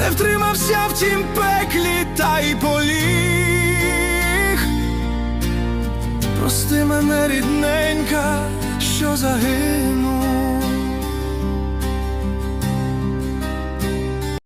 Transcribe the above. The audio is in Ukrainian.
не втримався в тім пеклі та й поліг. Прости мене рідненька, що загин.